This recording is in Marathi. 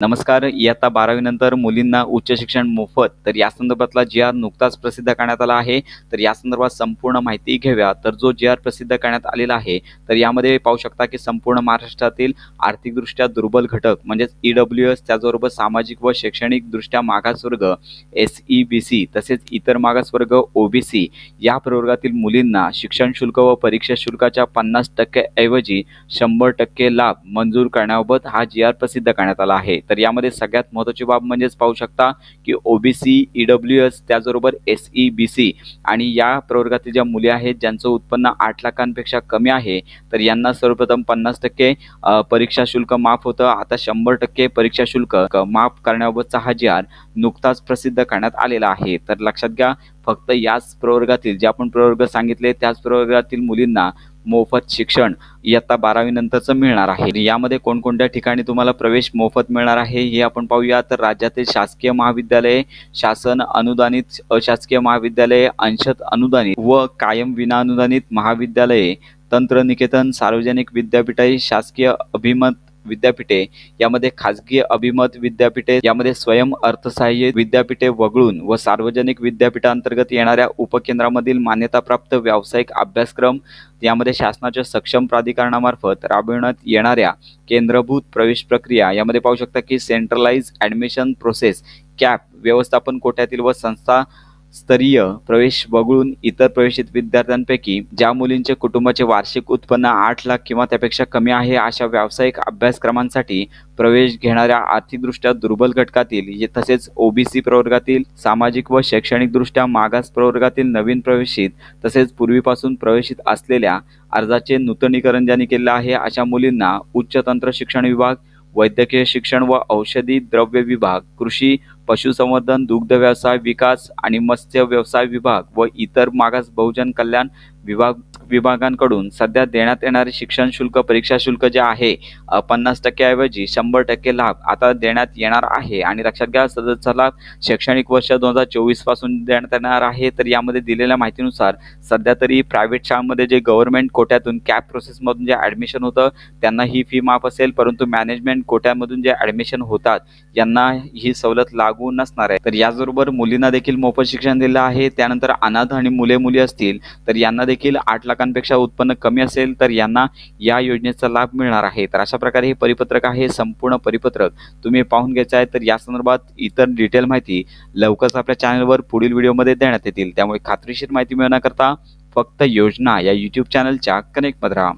नमस्कार इयत्ता बारावी नंतर मुलींना उच्च शिक्षण मोफत. तर या संदर्भातला जी आर नुकताच प्रसिद्ध करण्यात आला आहे. तर या संदर्भात संपूर्ण माहिती घेऊया. तर जो जी आर प्रसिद्ध करण्यात आलेला आहे तर यामध्ये पाहू शकता की संपूर्ण महाराष्ट्रातील आर्थिकदृष्ट्या दुर्बल घटक म्हणजेच ई डब्ल्यू एस त्याचबरोबर सामाजिक व शैक्षणिकदृष्ट्या मागासवर्ग एस ई बी सी तसेच इतर मागासवर्ग ओ बी सी या प्रवर्गातील मुलींना शिक्षण शुल्क व परीक्षा शुल्काच्या पन्नास टक्क्याऐवजी शंभर टक्के लाभ मंजूर करण्याबाबत हा जी आर प्रसिद्ध करण्यात आला आहे. तर यामध्ये सगळ्यात महत्त्वाची बाब म्हणजेच पाहू शकता की ओबीसी ई डब्ल्यू एस त्याचबरोबर एस ई बी सी आणि या प्रवर्गातील ज्या मुली आहेत ज्यांचं उत्पन्न आठ लाखांपेक्षा कमी आहे तर यांना सर्वप्रथम पन्नास टक्के परीक्षा शुल्क माफ होतं. आता शंभर टक्के परीक्षा शुल्क क- माफ करण्याबाबतचा हा जी आर नुकताच प्रसिद्ध करण्यात आलेला आहे. तर लक्षात घ्या फक्त याच प्रवर्गातील जे आपण प्रवर्ग सांगितले त्याच प्रवर्गातील मुलींना मोफत शिक्षण इयत्ता बारावी नंतरचं मिळणार आहे. यामध्ये कोणकोणत्या ठिकाणी तुम्हाला प्रवेश मोफत मिळणार आहे हे आपण पाहूया. तर राज्यातील शासकीय महाविद्यालये शासन अनुदानित अशासकीय महाविद्यालये अंशत अनुदानित व कायम विनाअनुदानित महाविद्यालये तंत्रनिकेतन सार्वजनिक विद्यापीठे शासकीय अभिमत विद्यापीठे यामध्ये खाजगी अभिमत विद्यापीठे यामध्ये स्वयं अर्थसहाय्य विद्यापीठे वगळून व सार्वजनिक विद्यापीठांतर्गत येणाऱ्या उपकेंद्रामधील मान्यताप्राप्त व्यावसायिक अभ्यासक्रम यामध्ये शासनाच्या सक्षम प्राधिकरणामार्फत राबविण्यात येणाऱ्या केंद्रभूत प्रवेश प्रक्रिया यामध्ये पाहू शकता की सेंट्रलाइज ॲडमिशन प्रोसेस कॅप व्यवस्थापन कोट्यातील व संस्था स्तरीय प्रवेश वगळून इतर प्रवेशित विद्यार्थ्यांपैकी ज्या मुलींचे कुटुंबाचे वार्षिक उत्पन्न आठ लाख किंवा त्यापेक्षा कमी आहे अशा व्यावसायिक अभ्यासक्रमांसाठी प्रवेश घेणाऱ्या आर्थिकदृष्ट्या दुर्बल घटकातील तसेच ओबीसी प्रवर्गातील सामाजिक व शैक्षणिकदृष्ट्या मागास प्रवर्गातील नवीन प्रवेशित तसेच पूर्वीपासून प्रवेशित असलेल्या अर्जाचे नूतनीकरण ज्यांनी केलेलं आहे अशा मुलींना उच्च तंत्र शिक्षण विभाग वैद्यकीय शिक्षण व औषधी द्रव्य विभाग कृषी पशुसंवर्धन दुग्ध व्यवसाय विकास आणि मत्स्य व्यवसाय विभाग व इतर मागास बहुजन कल्याण विभाग विभागांकडून सध्या देण्यात येणारे शिक्षण शुल्क परीक्षा शुल्क जे आहे पन्नास टक्क्याऐवजी शंभर टक्के लाभ आता देण्यात येणार आहे. आणि लक्षात घ्या सदरचा लाभ शैक्षणिक वर्ष दोन हजार चोवीसपासून देण्यात येणार आहे. तर यामध्ये दिलेल्या माहितीनुसार सध्या तरी प्रायव्हेट शाळांमध्ये जे गव्हर्नमेंट कोट्यातून कॅप प्रोसेसमधून जे ॲडमिशन होतं त्यांना ही फी माफ असेल. परंतु मॅनेजमेंट कोट्यामधून जे ॲडमिशन होतात यांना ही सवलत लागू नसणार आहे. तर याचबरोबर मुलींना देखील मोफत शिक्षण दिलं आहे. त्यानंतर अनाथ आणि मुले मुली असतील तर यांना देखील देखील आठ लाखांपेक्षा उत्पन्न कमी असेल तर यांना या योजनेचा लाभ मिळणार आहे. तर अशा प्रकारे हे परिपत्रक आहे संपूर्ण परिपत्रक तुम्ही पाहून घ्यायचं आहे. तर या संदर्भात इतर डिटेल माहिती लवकरच आपल्या चॅनलवर पुढील व्हिडिओमध्ये देण्यात येतील. त्यामुळे खात्रीशीर माहिती मिळवण्याकरता फक्त योजना या यूट्यूब चॅनलच्या कनेक्टमध्ये राहा.